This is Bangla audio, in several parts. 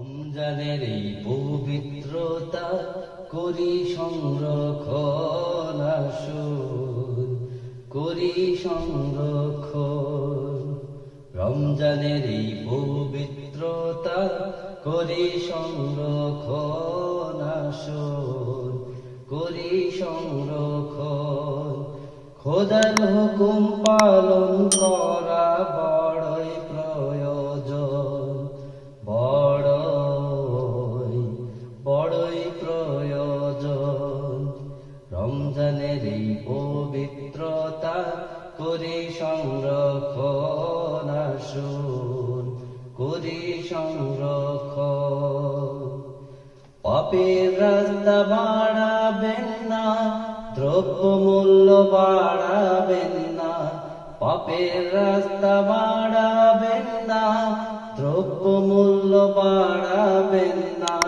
রমজানের এই পবিত্রতা করি সংরক্ষণ আসুন, করি সংরক্ষণ। রমজানের এই পবিত্রতা করি সংরক্ষণ আসুন, করি সংরক্ষণ। খোদার হুকুম পালন করা প্রয়োজন। রমজানের এই পবিত্রতা করি সংরক্ষণ আসুন, করি সংরক্ষণ। পাপের রাস্তা বাড়াবেন না দ্রব্য মূল্য বাড়াবেন না। পাপের রাস্তা বাড়াবেন না দ্রব্য মূল্য বাড়াবেন না।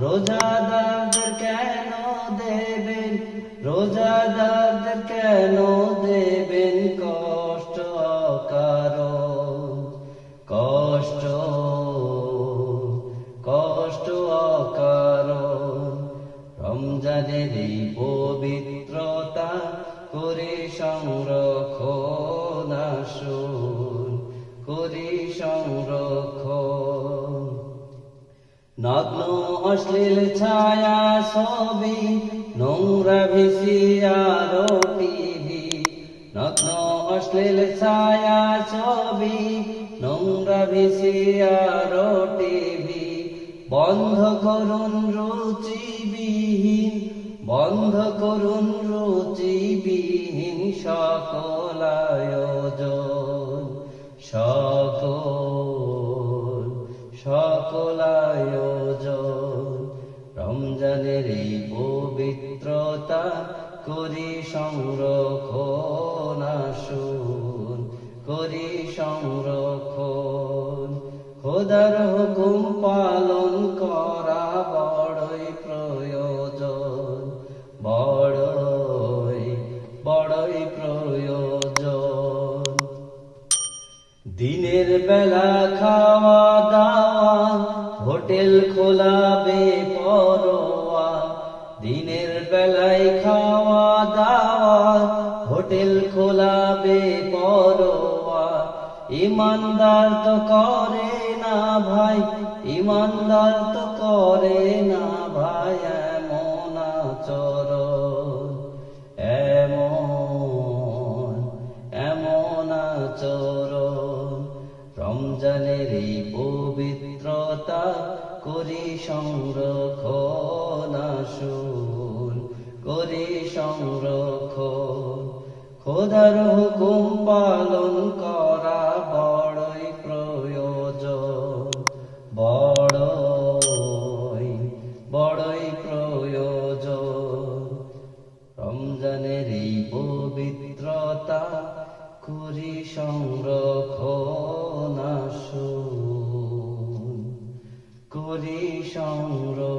রোজাদারদের কেন দেবেন? রোজাদারদের কেন দেবেন? কষ্ট কারণ, কষ্ট কষ্ট অকারণ রমজানের এই পবিত্রতা করে সংরক্ষণ আসুন, করে সংরক্ষণ নগ্ন অশ্লীল ছায়া ছবি, নোংরা ভিসিয়ারো টিভি। নগ্ন অশ্লীল ছায়া ছবি, নোংরা ভিসিয়ারো টিভি। বন্ধ করুন রুচিবিহীন, বন্ধ করুন রুচিবিহীন সকল রমজানের এই পবিত্রতা করি সংরক্ষণ আসুন, করি সংরক্ষণ। খোদার হুকুম পালন করা বড়ই প্রয়োজন, বড়ই বড়ই প্রয়োজন। দিনের বেলা খাওয়া বেলায় খাওয়া দাওয়া, হোটেল খোলাবে পরোয়া। ইমানদার তো করে না ভাই, ইমানদার তো করে না ভাই, এমন আচরণ, এমন এমন আচরণ। রমজানের এই পবিত্রতা করি সংরক্ষণ আসুন। করি সংরক্ষণ। খোদার হুকুম পালন করা বড়ই প্রয়োজন। বড়ই বড়ই প্রয়োজন। রমজানের এই পবিত্রতা করি সংরক্ষণ করি সংরক্ষণ